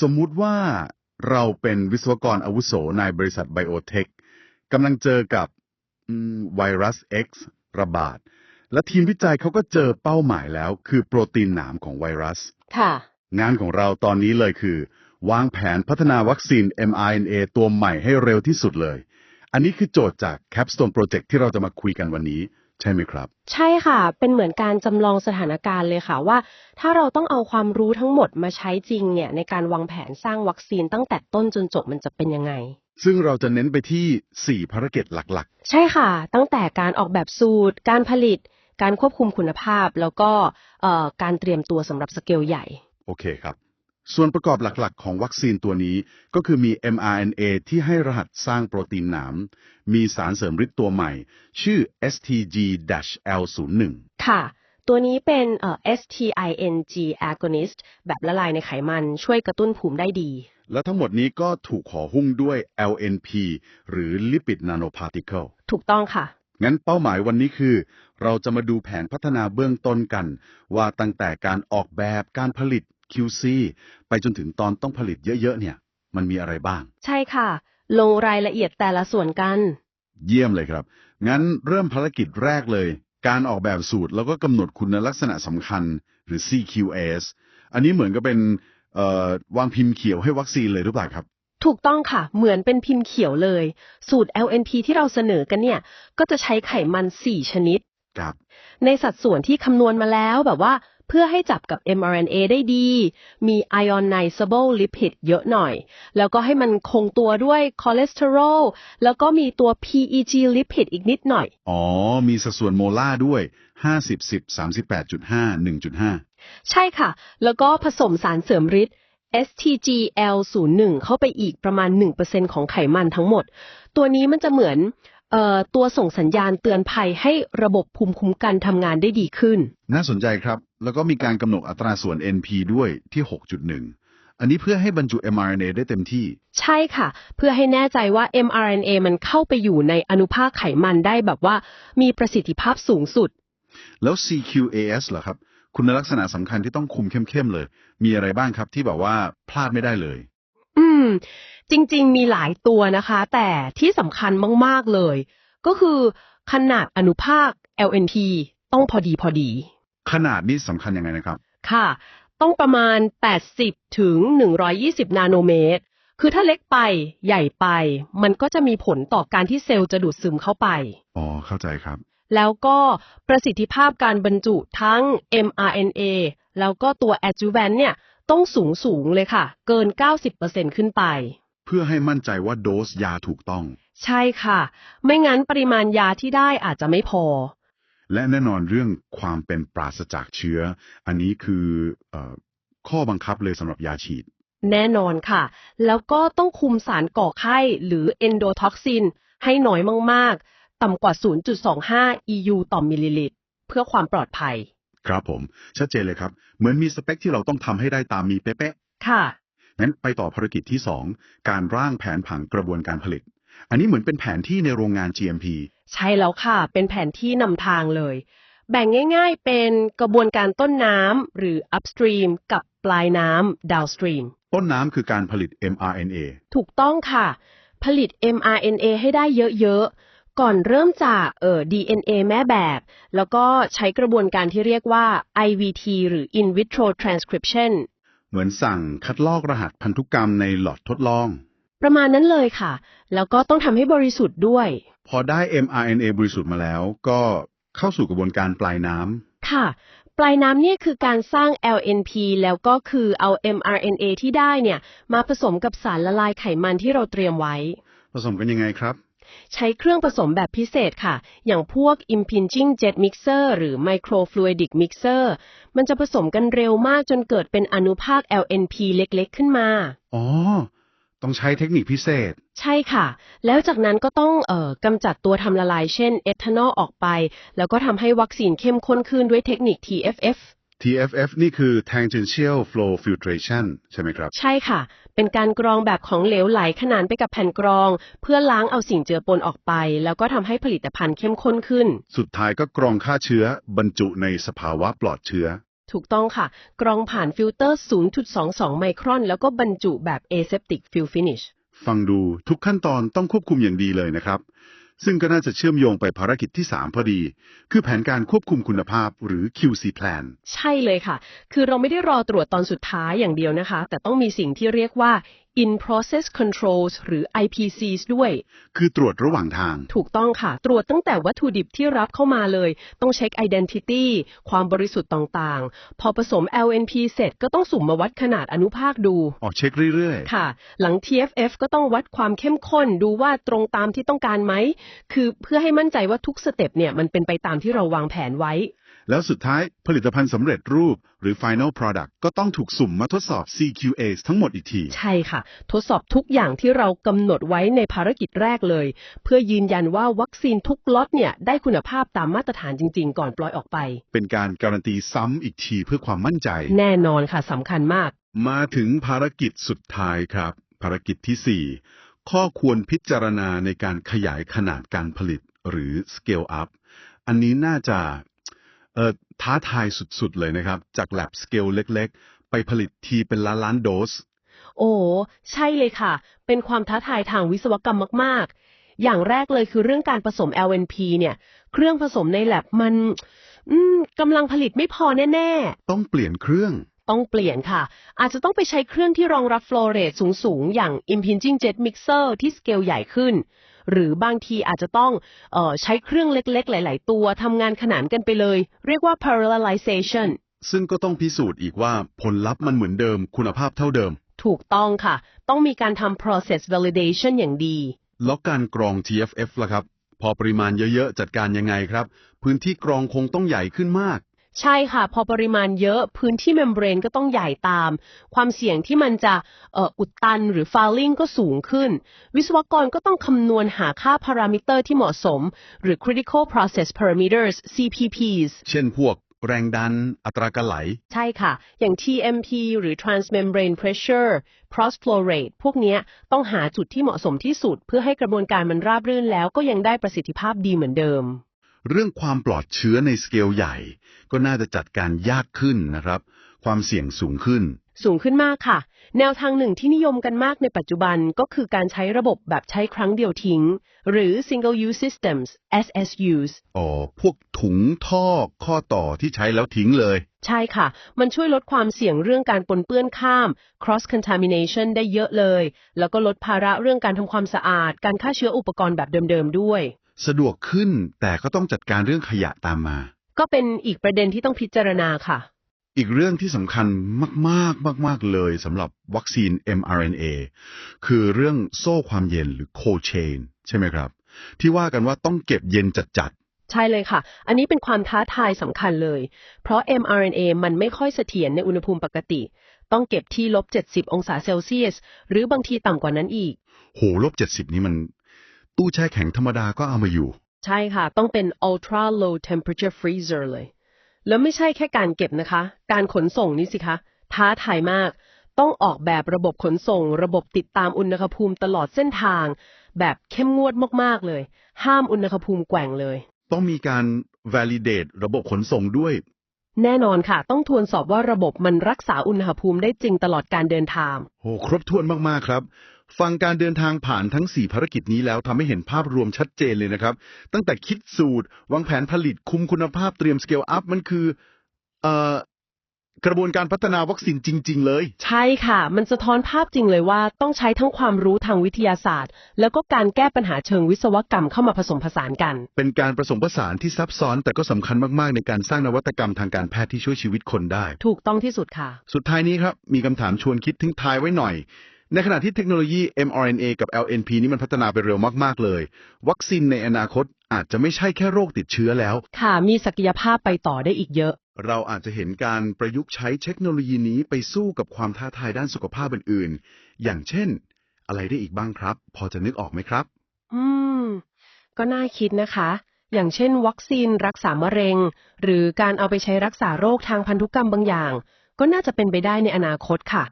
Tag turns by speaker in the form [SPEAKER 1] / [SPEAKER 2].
[SPEAKER 1] สมมุติว่าเราเป็นวิศวกรอาวุโสในบริษัทไบโอเทคกำลังเจอกับอืมไวรัส X ระบาด และทีมวิจัยเขาก็เจอเป้าหมายแล้ว คือโปรตีนหนามของไวรัส
[SPEAKER 2] ค่ะ
[SPEAKER 1] งานของเราตอนนี้เลยคือ วางแผนพัฒนาวัคซีน mRNA ตัวใหม่ให้เร็วที่สุดเลย อันนี้คือโจทย์จาก Capstone Project ที่เราจะมาคุยกันวันนี้ ใช่ไหมครับ
[SPEAKER 2] ใช่ค่ะ เป็นเหมือนการจำลองสถานการณ์เลยค่ะว่า ถ้าเราต้องเอาความรู้ทั้งหมดมาใช้จริงเนี่ยในการวางแผนสร้างวัคซีนตั้งแต่ต้นจนจบมันจะเป็นยังไง
[SPEAKER 1] ซึ่งเราจะเน้นไปที่ 4 ภารกิจหลัก
[SPEAKER 2] ใช่ค่ะ ตั้งแต่การออกแบบสูตร การผลิต การควบคุมคุณภาพ แล้วก็เอ่อการเตรียมตัวสำหรับสเกลใหญ่
[SPEAKER 1] ๆโอเคครับ ส่วนประกอบหลักๆ ของวัคซีนตัวนี้ก็คือมี mRNA ที่ให้รหัสสร้างโปรตีนหนาม มีสารเสริมฤทธิ์ตัวใหม่ ชื่อ STG-L01
[SPEAKER 2] ค่ะ ตัวนี้เป็นเอ่อ STING agonist แบบละลายในไขมันช่วยกระตุ้นภูมิได้ดี
[SPEAKER 1] และทั้งหมดนี้ก็ถูกห่อหุ้มด้วย LNP หรือ lipid nanoparticle
[SPEAKER 2] ถูกต้องค่ะ
[SPEAKER 1] งั้นเป้าหมายวันนี้คือ เราจะมาดูแผนพัฒนาเบื้องต้นกัน ว่าตั้งแต่การออกแบบการผลิต QC ไปจนถึงตอนต้องผลิตเยอะๆ เนี่ย มันมีอะไรบ้าง
[SPEAKER 2] ใช่ค่ะ ลงรายละเอียดแต่ละส่วนกัน
[SPEAKER 1] เยี่ยมเลยครับ งั้นเริ่มภารกิจแรกเลย การออกแบบสูตรแล้วก็กำหนดคุณลักษณะสำคัญหรือ CQS อันนี้เหมือนกับเป็นเอ่อวางพิมพ์เขียวให้วัคซีนเลยหรือเปล่าครับ
[SPEAKER 2] ถูกต้องค่ะ เหมือนเป็นพิมพ์เขียวเลย สูตร LNP ที่เราเสนอกันเนี่ย ก็จะใช้ไขมัน 4 ชนิด
[SPEAKER 1] ครับ
[SPEAKER 2] ในสัดส่วนที่คำนวณมาแล้วแบบว่า เพื่อให้จับกับ mRNA ได้ดี มี ionizable lipid เยอะหน่อย แล้วก็ให้มันคงตัวด้วยคอเลสเตอรอลแล้วก็มีตัว PEG lipid อีกนิดหน่อย
[SPEAKER 1] อ๋อ มีสัดส่วนโมลาร์ด้วย 50 10 38.5 1.5
[SPEAKER 2] ใช่ค่ะ แล้วก็ผสมสารเสริมฤทธิ์ STGL01 เข้าไปอีกประมาณ 1%ของไขมันทั้งหมด ตัวนี้มันจะเหมือนเอ่อ ตัวส่งสัญญาณเตือนภัยให้ระบบภูมิคุ้มกันทำงานได้ดีขึ้น
[SPEAKER 1] น่าสนใจครับ แล้วก็มีการกำหนดอัตราส่วน NP ด้วยที่ 6.1 อันนี้เพื่อให้บรรจุ mRNA ได้เต็มที่
[SPEAKER 2] ใช่ค่ะ เพื่อให้แน่ใจว่า mRNA มันเข้าไปอยู่ในอนุภาคไขมันได้แบบว่า มีประสิทธิภาพสูงสุด
[SPEAKER 1] แล้ว CQAS เหรอครับ คุณลักษณะสำคัญที่ต้องคุมเข้มๆเลย มีอะไรบ้างครับที่แบบว่าพลาดไม่ได้เลย
[SPEAKER 2] อืม จริง ๆ มีหลายตัวนะคะ แต่ที่สำคัญมาก ๆ เลย ก็คือขนาดอนุภาค LNP ต้องพอดีพอดี
[SPEAKER 1] ขนาดนี้สำคัญยังไงนะครับ
[SPEAKER 2] ค่ะ ต้องประมาณ 80 ถึง 120 นาโนเมตร คือถ้าเล็กไปใหญ่ไป มันก็จะมีผลต่อการที่เซลล์จะดูดซึมเข้าไป
[SPEAKER 1] อ๋อ เข้าใจครับ
[SPEAKER 2] แล้วก็ประสิทธิภาพการบรรจุทั้ง mRNA แล้วก็ตัว adjuvant เนี่ยต้องสูงสูงๆเลยค่ะ เกิน 90%ขึ้นไป
[SPEAKER 1] เพื่อให้มั่นใจว่าโดสยาถูกต้อง
[SPEAKER 2] ใช่ค่ะ ไม่งั้นปริมาณยาที่ได้อาจจะไม่พอ
[SPEAKER 1] และแน่นอนเรื่องความเป็นปราศจากเชื้อ อันนี้คือเออข้อบังคับเลยสำหรับยาฉีด
[SPEAKER 2] แน่นอนค่ะ แล้วก็ต้องคุมสารก่อไข้หรือ endotoxin ให้น้อยมากๆ ต่ำกว่า 0.25 EU ต่อมิลลิลิตร เพื่อความปลอดภัย
[SPEAKER 1] ครับผม ชัดเจนเลยครับ เหมือนมีสเปคที่เราต้องทำให้ได้ตามมีเป๊ะ
[SPEAKER 2] ค่ะ
[SPEAKER 1] ๆ งั้นไปต่อภารกิจที่ 2 การร่างแผนผังกระบวนการผลิต อันนี้เหมือนเป็นแผนที่ในโรงงาน GMP
[SPEAKER 2] ใช่แล้วค่ะ เป็นแผนที่นำทางเลย แบ่งง่าย ๆ เป็นกระบวนการต้นน้ำหรือ upstream กับปลายน้ำ downstream
[SPEAKER 1] ต้นน้ำคือการผลิต mRNA
[SPEAKER 2] ถูกต้องค่ะ ผลิต mRNA ให้ได้เยอะๆ ก่อนเริ่มจากเอ่อ DNA แม่แบบ แล้วก็ใช้กระบวนการที่เรียกว่า IVT หรือ in vitro transcription
[SPEAKER 1] เหมือนสั่งคัดลอกรหัสพันธุกรรมในหลอดทดลอง
[SPEAKER 2] ประมาณนั้นเลยค่ะ แล้วก็ต้องทำให้บริสุทธิ์ด้วย
[SPEAKER 1] พอได้ mRNA บริสุทธิ์มาแล้ว ก็เข้าสู่กระบวนการปลายน้ำ
[SPEAKER 2] ค่ะ ปลายน้ำเนี่ยคือการสร้าง LNP แล้วก็คือเอา mRNA ที่ได้เนี่ย มาผสมกับสารละลายไขมันที่เราเตรียมไว้
[SPEAKER 1] ผสมกันยังไงครับ
[SPEAKER 2] ใช้เครื่องผสมแบบพิเศษค่ะ อย่างพวก impinging jet mixer หรือ microfluidic mixer มันจะผสมกันเร็วมากจนเกิดเป็นอนุภาค LNP เล็กๆ ขึ้นมา
[SPEAKER 1] อ๋อ ต้องใช้เทคนิคพิเศษ
[SPEAKER 2] ใช่ค่ะ แล้วจากนั้นก็ต้องเอ่อกำจัดตัวทำละลายเช่นเอทานอลออกไป แล้วก็ทำให้วัคซีนเข้มข้นขึ้นด้วยเทคนิค TFF
[SPEAKER 1] TFF นี่คือ tangential flow filtration ใช่ไหมครับ
[SPEAKER 2] ใช่ค่ะ เป็นการกรองแบบของเหลวไหลขนานไปกับแผ่นกรอง เพื่อล้างเอาสิ่งเจือปนออกไป แล้วก็ทำให้ผลิตภัณฑ์เข้มข้นขึ้น
[SPEAKER 1] สุดท้ายก็กรองฆ่าเชื้อบรรจุในสภาวะปลอดเชื้อ
[SPEAKER 2] ถูกต้องค่ะ กรองผ่านฟิลเตอร์ 0.22 ไมครอน แล้วก็บรรจุแบบ aseptic fill finish
[SPEAKER 1] ฟังดูทุกขั้นตอนต้องควบคุมอย่างดีเลยนะครับ ซึ่งก็น่าจะเชื่อมโยงไปภารกิจที่ 3 พอดี คือแผนการควบคุมคุณภาพหรือ QC plan
[SPEAKER 2] ใช่เลยค่ะ คือเราไม่ได้รอตรวจตอนสุดท้ายอย่างเดียวนะคะ แต่ต้องมีสิ่งที่เรียกว่า in process controls หรือ IPCs ด้วย
[SPEAKER 1] คือตรวจระหว่างทาง
[SPEAKER 2] ถูกต้องค่ะ ตรวจตั้งแต่วัตถุดิบที่รับเข้ามาเลย ต้องเช็ค identity ความบริสุทธิ์ต่างๆ พอผสม LNP เสร็จก็ต้องสุ่มมาวัดขนาดอนุภาคดู
[SPEAKER 1] ออกเช็คเรื่อย
[SPEAKER 2] ค่ะ หลัง TFF ก็ต้องวัดความเข้มข้นดูว่าตรงตามที่ต้องการไหม คือเพื่อให้มั่นใจว่าทุกสเต็ปเนี่ยมันเป็นไปตามที่เราวางแผนไว้
[SPEAKER 1] ๆ แล้วสุดท้ายผลิตภัณฑ์สำเร็จรูปหรือ final product ก็ต้องถูกสุ่มมาทดสอบ CQAs ทั้งหมดอีกที
[SPEAKER 2] ใช่ค่ะ ทดสอบทุกอย่างที่เรากำหนดไว้ในภารกิจแรกเลย เพื่อยืนยันว่าวัคซีนทุกล็อตเนี่ยได้คุณภาพตามมาตรฐานจริง ๆ ก่อนปล่อยออกไป
[SPEAKER 1] เป็นการการันตีซ้ำอีกทีเพื่อความมั่นใจ
[SPEAKER 2] แน่นอนค่ะสำคัญมาก
[SPEAKER 1] มาถึงภารกิจสุดท้ายครับ ภารกิจที่ 4 ข้อควรพิจารณาในการขยายขนาดการผลิตหรือ scale up อันนี้น่าจะ เอ่อท้าทายสุดๆ เลยนะครับ จาก lab scale เล็กๆ ไปผลิตทีเป็นล้านล้านๆโดส
[SPEAKER 2] โอ้ ใช่เลยค่ะ เป็นความท้าทายทางวิศวกรรมมากๆ อย่างแรกเลยคือเรื่องการผสม LNP เนี่ย เครื่องผสมในแลบมัน อืมกำลังผลิตไม่พอแน่
[SPEAKER 1] ต้องเปลี่ยนเครื่อง
[SPEAKER 2] ๆ ต้องเปลี่ยนค่ะ อาจจะต้องไปใช้เครื่องที่รองรับ flow rate สูง ๆ อย่าง impinging jet mixer ที่สเกลใหญ่ขึ้น หรือบางทีอาจจะต้องเออใช้เครื่องเล็กๆ หลาย ๆ ตัวทำงานขนานกันไปเลย เรียกว่า parallelization
[SPEAKER 1] ซึ่งก็ต้องพิสูจน์อีกว่าผลลัพธ์มันเหมือนเดิม คุณภาพเท่าเดิม
[SPEAKER 2] ถูกต้องค่ะ ต้องมีการทำ process validation อย่างดี
[SPEAKER 1] แล้วการกรอง TFF ล่ะครับ พอปริมาณเยอะ ๆ จัดการยังไงครับ พื้นที่กรองคงต้องใหญ่ขึ้นมาก
[SPEAKER 2] ใช่ค่ะ พอปริมาณเยอะพื้นที่เมมเบรนก็ต้องใหญ่ตาม ความเสี่ยงที่มันจะเอ่ออุดตันหรือ fouling ก็สูงขึ้น วิศวกรก็ต้องคำนวณหาค่าพารามิเตอร์ที่เหมาะสม หรือ critical process parameters CPPs
[SPEAKER 1] เช่นพวกแรงดันอัตราการไหล
[SPEAKER 2] ใช่ค่ะ อย่าง TMP หรือ transmembrane pressure cross flow rate พวกเนี้ยต้องหาจุดที่เหมาะสมที่สุด เพื่อให้กระบวนการมันราบรื่นแล้วก็ยังได้ประสิทธิภาพดีเหมือนเดิม
[SPEAKER 1] เรื่องความปลอดเชื้อในสเกลใหญ่ ก็น่าจะจัดการยากขึ้นนะครับ ความเสี่ยงสูงขึ้น
[SPEAKER 2] สูงขึ้นมากค่ะ แนวทางหนึ่งที่นิยมกันมากในปัจจุบันก็คือการใช้ระบบแบบใช้ครั้งเดียวทิ้ง หรือ single use systems SSUs
[SPEAKER 1] อ๋อ พวกถุงท่อข้อต่อที่ใช้แล้วทิ้งเลย
[SPEAKER 2] ใช่ค่ะ มันช่วยลดความเสี่ยงเรื่องการปนเปื้อนข้าม cross contamination ได้เยอะเลย แล้วก็ลดภาระเรื่องการทำความสะอาด การฆ่าเชื้ออุปกรณ์แบบเดิมๆด้วย
[SPEAKER 1] สะดวกขึ้นแต่ก็ต้องจัดการเรื่องขยะตามมา
[SPEAKER 2] ก็เป็นอีกประเด็นที่ต้องพิจารณาค่ะ
[SPEAKER 1] อีกเรื่องที่สำคัญมากๆมาก ๆ เลยสำหรับวัคซีน mRNA คือเรื่องโซ่ความเย็นหรือ cold chain ใช่ไหมครับ ที่ว่ากันว่าต้องเก็บเย็นจัด
[SPEAKER 2] ใช่เลยค่ะ อันนี้เป็นความท้าทายสำคัญเลย เพราะ mRNA มันไม่ค่อยเสถียรในอุณหภูมิปกติ ต้องเก็บที่ลบ 70 องศาเซลเซียส หรือบางทีต่ำกว่านั้นอีก
[SPEAKER 1] ๆโหลบ 70 นี่มัน ตู้แช่แข็งธรรมดาก็เอามาอยู่
[SPEAKER 2] ใช่ค่ะ ต้องเป็น ultra low temperature freezer เลย แล้วไม่ใช่แค่การเก็บนะคะ การขนส่งนี่สิคะ ท้าทายมาก ต้องออกแบบระบบขนส่ง ระบบติดตามอุณหภูมิตลอดเส้นทาง แบบเข้มงวดมากๆเลย ห้ามอุณหภูมิแกว่งเลย
[SPEAKER 1] ต้องมีการ validate ระบบขนส่งด้วย
[SPEAKER 2] แน่นอนค่ะ ต้องทวนสอบว่าระบบมันรักษาอุณหภูมิได้จริงตลอดการเดินทาง
[SPEAKER 1] โห ครบถ้วนมาก ๆ ครับ ฟังการเดินทางผ่านทั้ง 4 ภารกิจนี้แล้วทำให้เห็นภาพรวมชัดเจนเลยนะครับ ตั้งแต่คิดสูตร วางแผนผลิตคุมคุณภาพเตรียม scale up มันคือเอ่อกระบวนการพัฒนาวัคซีนจริง ๆ เลย
[SPEAKER 2] ใช่ค่ะ มันสะท้อนภาพจริงเลยว่าต้องใช้ทั้งความรู้ทางวิทยาศาสตร์ แล้วก็การแก้ปัญหาเชิงวิศวกรรมเข้ามาผสมผสานกัน
[SPEAKER 1] เป็นการผสมผสานที่ซับซ้อนแต่ก็สำคัญมาก ๆ ในการสร้างนวัตกรรมทางการแพทย์ที่ช่วยชีวิตคนได้
[SPEAKER 2] ถูกต้องที่สุดค่ะ
[SPEAKER 1] สุดท้ายนี้ครับ มีคำถามชวนคิดทิ้งท้ายไว้หน่อย ในขณะที่เทคโนโลยี mRNA กับ LNP นี่มันพัฒนาไปเร็วมาก ๆ เลย วัคซีนในอนาคตอาจจะไม่ใช่แค่โรคติดเชื้อแล้ว
[SPEAKER 2] ค่ะ มีศักยภาพไปต่อได้อีกเยอะ
[SPEAKER 1] เราอาจจะเห็นการประยุกต์ใช้เทคโนโลยีนี้ไปสู้กับความท้าทายด้านสุขภาพอื่นๆ อย่างเช่น อะไรได้อีกบ้างครับ พอจะนึกออกไหมครับ
[SPEAKER 2] อืม ก็น่าคิดนะคะ อย่างเช่น วัคซีนรักษามะเร็ง หรือการเอาไปใช้รักษาโรคทางพันธุกรรมบางอย่าง ก็น่าจะเป็นไปได้ในอนาคตค่ะ